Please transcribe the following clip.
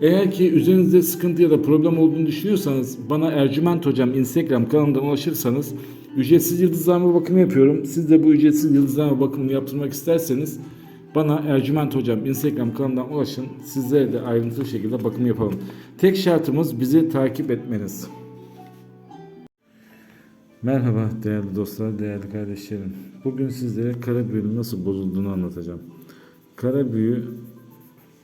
Eğer ki üzerinizde sıkıntı ya da problem olduğunu düşünüyorsanız bana Ercüment Hocam Instagram kanalından ulaşırsanız ücretsiz yıldızlama bakımı yapıyorum. Siz de bu ücretsiz yıldızlama bakımını yaptırmak isterseniz bana Ercüment Hocam Instagram kanalından ulaşın. Sizlere de ayrıntılı şekilde bakım yapalım. Tek şartımız bizi takip etmeniz. Merhaba değerli dostlar, değerli kardeşlerim. Bugün sizlere kara büyünün nasıl bozulduğunu anlatacağım. Kara büyü